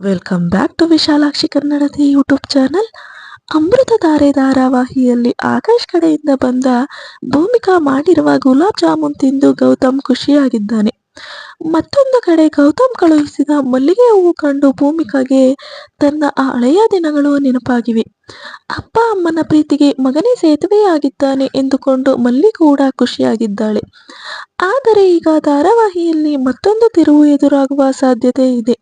Welcome back to Vishalakshi ಕನ್ನಡದ YouTube channel ಅಮೃತ ಧಾರೆ ಧಾರಾವಾಹಿಯಲ್ಲಿ ಆಕಾಶ್ ಕಡೆಯಿಂದ ಬಂದ ಭೂಮಿಕಾ ಮಾಡಿರುವ ಗುಲಾಬ್ ಜಾಮೂನ್ ತಿಂದು ಗೌತಮ್ ಖುಷಿಯಾಗಿದ್ದಾನೆ. ಮತ್ತೊಂದು ಕಡೆ ಗೌತಮ್ ಕಳುಹಿಸಿದ ಮಲ್ಲಿಗೆ ಹೂವು ಕಂಡು ಭೂಮಿಕಾಗೆ ತನ್ನ ಆ ಹಳೆಯ ದಿನಗಳು ನೆನಪಾಗಿವೆ. ಅಪ್ಪ ಅಮ್ಮನ ಪ್ರೀತಿಗೆ ಮಗನೇ ಸೇತುವೆಯಾಗಿದ್ದಾನೆ ಎಂದುಕೊಂಡು ಮಲ್ಲಿ ಕೂಡ ಖುಷಿಯಾಗಿದ್ದಾಳೆ. ಆದರೆ ಈಗ ಧಾರಾವಾಹಿಯಲ್ಲಿ ಮತ್ತೊಂದು ತಿರುವು ಎದುರಾಗುವ ಸಾಧ್ಯತೆ ಇದೆ.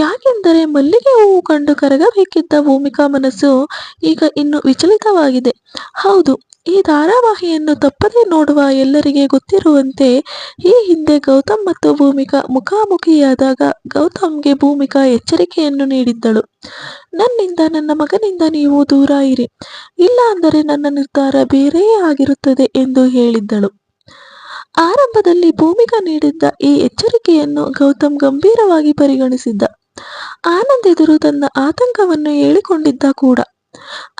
ಯಾಕೆಂದರೆ ಮಲ್ಲಿಗೆ ಹೂವು ಕಂಡು ಕರಗಬೇಕಿದ್ದ ಭೂಮಿಕಾ ಮನಸ್ಸು ಈಗ ಇನ್ನು ವಿಚಲಿತವಾಗಿದೆ. ಹೌದು, ಈ ಧಾರಾವಾಹಿಯನ್ನು ತಪ್ಪದೇ ನೋಡುವ ಎಲ್ಲರಿಗೆ ಗೊತ್ತಿರುವಂತೆ, ಈ ಹಿಂದೆ ಗೌತಮ್ ಮತ್ತು ಭೂಮಿಕಾ ಮುಖಾಮುಖಿಯಾದಾಗ ಗೌತಮ್ಗೆ ಭೂಮಿಕಾ ಎಚ್ಚರಿಕೆಯನ್ನು ನೀಡಿದ್ದಳು. ನನ್ನಿಂದ, ನನ್ನ ಮಗನಿಂದ ನೀವು ದೂರ ಇರಿ. ಇಲ್ಲ ಅಂದರೆ ನನ್ನ ನಿರ್ಧಾರ ಬೇರೆಯೇ ಆಗಿರುತ್ತದೆ ಎಂದು ಹೇಳಿದ್ದಳು. ಆರಂಭದಲ್ಲಿ ಭೂಮಿಕಾ ನೀಡಿದ್ದ ಈ ಎಚ್ಚರಿಕೆಯನ್ನು ಗೌತಮ್ ಗಂಭೀರವಾಗಿ ಪರಿಗಣಿಸಿದ್ದ. ಆನಂದ್ ಎದುರು ತನ್ನ ಆತಂಕವನ್ನು ಹೇಳಿಕೊಂಡಿದ್ದ ಕೂಡ.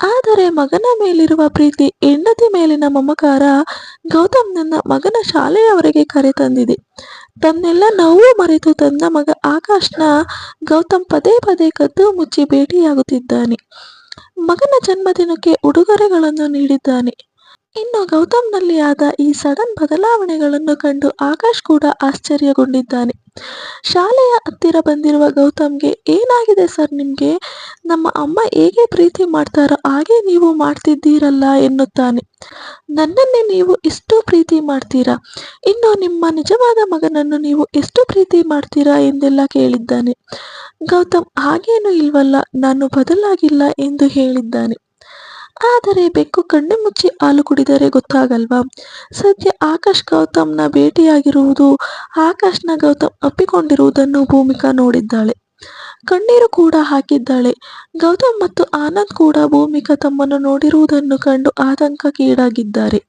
ಆದರೆ ಮಗನ ಮೇಲಿರುವ ಪ್ರೀತಿ, ಹೆಂಡತಿ ಮೇಲಿನ ಮಮಕಾರ ಗೌತಮ್ ನನ್ನ ಮಗನ ಶಾಲೆಯವರೆಗೆ ಕರೆತಂದಿದೆ ತನ್ನೆಲ್ಲ ನೋವು ಮರೆತು ತನ್ನ ಮಗ ಆಕಾಶ್ನ ಗೌತಮ್ ಪದೇ ಪದೇ ಕದ್ದು ಮುಚ್ಚಿ ಭೇಟಿಯಾಗುತ್ತಿದ್ದಾನೆ. ಮಗನ ಜನ್ಮದಿನಕ್ಕೆ ಉಡುಗೊರೆಗಳನ್ನು ನೀಡಿದ್ದಾನೆ. ಇನ್ನು ಗೌತಮ್ನಲ್ಲಿ ಆದ ಈ ಸಡನ್ ಬದಲಾವಣೆಗಳನ್ನು ಕಂಡು ಆಕಾಶ್ ಕೂಡ ಆಶ್ಚರ್ಯಗೊಂಡಿದ್ದಾನೆ. ಶಾಲೆಯ ಹತ್ತಿರ ಬಂದಿರುವ ಗೌತಮ್ಗೆ ಏನಾಗಿದೆ ಸರ್ ನಿಮಗೆ? ನಮ್ಮ ಅಮ್ಮ ಹೇಗೆ ಪ್ರೀತಿ ಮಾಡ್ತಾರೋ ಹಾಗೆ ನೀವು ಮಾಡ್ತಿದ್ದೀರಲ್ಲ ಎನ್ನುತ್ತಾನೆ. ನನ್ನನ್ನೇ ನೀವು ಇಷ್ಟು ಪ್ರೀತಿ ಮಾಡ್ತೀರಾ? ಇನ್ನು ನಿಮ್ಮ ನಿಜವಾದ ಮಗನನ್ನು ನೀವು ಎಷ್ಟು ಪ್ರೀತಿ ಮಾಡ್ತೀರಾ ಎಂದೆಲ್ಲ ಕೇಳಿದ್ದಾನೆ. ಗೌತಮ್, ಹಾಗೇನೂ ಇಲ್ವಲ್ಲ, ನಾನು ಬದಲಾಗಿಲ್ಲ ಎಂದು ಹೇಳಿದ್ದಾನೆ. ಆದರೆ ಬೆಕ್ಕು ಕಣ್ಣು ಮುಚ್ಚಿ ಹಾಲು ಕುಡಿದರೆ ಗೊತ್ತಾಗಲ್ವಾ? ಸದ್ಯ ಆಕಾಶ್ ಗೌತಮ್ನ ಭೇಟಿಯಾಗಿರುವುದು ಆಕಾಶ್ನ ಗೌತಮ್ ಅಪ್ಪಿಕೊಂಡಿರುವುದನ್ನು ಭೂಮಿಕಾ ನೋಡಿದ್ದಾಳೆ. ಕಣ್ಣೀರು ಕೂಡ ಹಾಕಿದ್ದಾಳೆ. ಗೌತಮ್ ಮತ್ತು ಆನಂದ್ ಕೂಡ ಭೂಮಿಕಾ ತಮ್ಮನ್ನು ನೋಡಿರುವುದನ್ನು ಕಂಡು ಆತಂಕಕ್ಕೀಡಾಗಿದ್ದಾರೆ.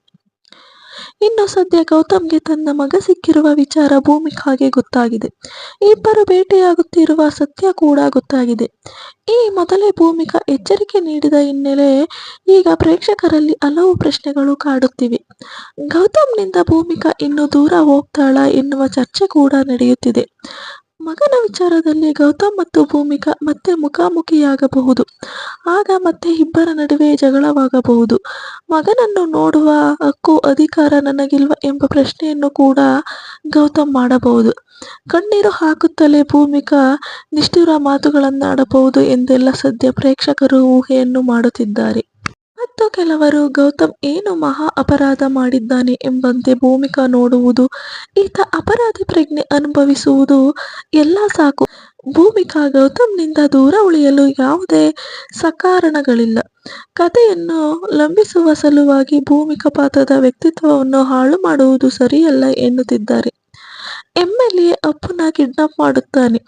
ಇನ್ನು ಸದ್ಯ ಗೌತಮ್ಗೆ ತನ್ನ ಮಗ ಸಿಕ್ಕಿರುವ ವಿಚಾರ ಭೂಮಿಕಾಗೆ ಗೊತ್ತಾಗಿದೆ. ಇಬ್ಬರು ಭೇಟಿಯಾಗುತ್ತಿರುವ ಸತ್ಯ ಕೂಡ ಗೊತ್ತಾಗಿದೆ. ಈ ಮೊದಲೇ ಭೂಮಿಕಾ ಎಚ್ಚರಿಕೆ ನೀಡಿದ ಹಿನ್ನೆಲೆ ಈಗ ಪ್ರೇಕ್ಷಕರಲ್ಲಿ ಹಲವು ಪ್ರಶ್ನೆಗಳು ಕಾಡುತ್ತಿವೆ. ಗೌತಮ್ನಿಂದ ಭೂಮಿಕಾ ಇನ್ನು ದೂರ ಹೋಗ್ತಾಳ ಎನ್ನುವ ಚರ್ಚೆ ಕೂಡ ನಡೆಯುತ್ತಿದೆ. ಮಗನ ವಿಚಾರದಲ್ಲಿ ಗೌತಮ್ ಮತ್ತು ಭೂಮಿಕಾ ಮತ್ತೆ ಮುಖಾಮುಖಿಯಾಗಬಹುದು. ಆಗ ಮತ್ತೆ ಇಬ್ಬರ ನಡುವೆ ಜಗಳವಾಗಬಹುದು. ಮಗನನ್ನು ನೋಡುವ ಹಕ್ಕು, ಅಧಿಕಾರ ನನಗಿಲ್ವ ಎಂಬ ಪ್ರಶ್ನೆಯನ್ನು ಕೂಡ ಗೌತಮ್ ಮಾಡಬಹುದು. ಕಣ್ಣೀರು ಹಾಕುತ್ತಲೇ ಭೂಮಿಕಾ ನಿಷ್ಠುರ ಮಾತುಗಳನ್ನಾಡಬಹುದು ಎಂದೆಲ್ಲ ಸದ್ಯ ಪ್ರೇಕ್ಷಕರು ಊಹೆಯನ್ನು ಮಾಡುತ್ತಿದ್ದಾರೆ. ಮತ್ತು ಕೆಲವರು ಗೌತಮ್ ಏನು ಮಹಾ ಅಪರಾಧ ಮಾಡಿದ್ದಾನೆ ಎಂಬಂತೆ ಭೂಮಿಕಾ ನೋಡುವುದು, ಈತ ಅಪರಾಧಿ ಪ್ರಜ್ಞೆ ಅನುಭವಿಸುವುದು ಎಲ್ಲ ಸಾಕು. ಭೂಮಿಕಾ ಗೌತಮ್ನಿಂದ ದೂರ ಉಳಿಯಲು ಯಾವುದೇ ಸಕಾರಣಗಳಿಲ್ಲ. ಕಥೆಯನ್ನು ಲಂಬಿಸುವ ಸಲುವಾಗಿ ಭೂಮಿಕಾ ಪಾತ್ರದ ವ್ಯಕ್ತಿತ್ವವನ್ನು ಹಾಳು ಮಾಡುವುದು ಸರಿಯಲ್ಲ ಎನ್ನುತ್ತಿದ್ದಾರೆ. ಎಂಎಲ್ಎ ಅಪ್ಪುನ ಕಿಡ್ನಾಪ್ ಮಾಡುತ್ತಾನೆ.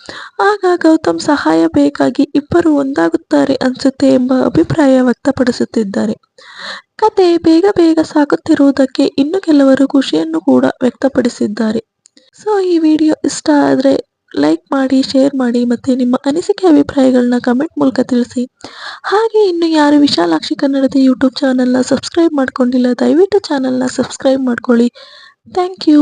ಆಗ ಗೌತಮ್ ಸಹಾಯ ಬೇಕಾಗಿ ಇಬ್ಬರು ಒಂದಾಗುತ್ತಾರೆ ಅನ್ಸುತ್ತೆ ಎಂಬ ಅಭಿಪ್ರಾಯ ವ್ಯಕ್ತಪಡಿಸುತ್ತಿದ್ದಾರೆ. ಕತೆ ಬೇಗ ಬೇಗ ಸಾಗುತ್ತಿರುವುದಕ್ಕೆ ಇನ್ನು ಕೆಲವರು ಖುಷಿಯನ್ನು ಕೂಡ ವ್ಯಕ್ತಪಡಿಸಿದ್ದಾರೆ. ಸೊ ಈ ವಿಡಿಯೋ ಇಷ್ಟ ಆದರೆ ಲೈಕ್ ಮಾಡಿ ಶೇರ್ ಮಾಡಿ ಮತ್ತು ನಿಮ್ಮ ಅನಿಸಿಕೆ ಅಭಿಪ್ರಾಯಗಳನ್ನ ಕಮೆಂಟ್ ಮೂಲಕ ತಿಳಿಸಿ. ಹಾಗೆ ಇನ್ನು ಯಾರು ವಿಶಾಲಾಕ್ಷಿ ಕನ್ನಡದ ಯೂಟ್ಯೂಬ್ ಚಾನಲ್ನ ಸಬ್ಸ್ಕ್ರೈಬ್ ಮಾಡ್ಕೊಂಡಿಲ್ಲ, ದಯವಿಟ್ಟು ಚಾನಲ್ನ ಸಬ್ಸ್ಕ್ರೈಬ್ ಮಾಡ್ಕೊಳ್ಳಿ. Thank you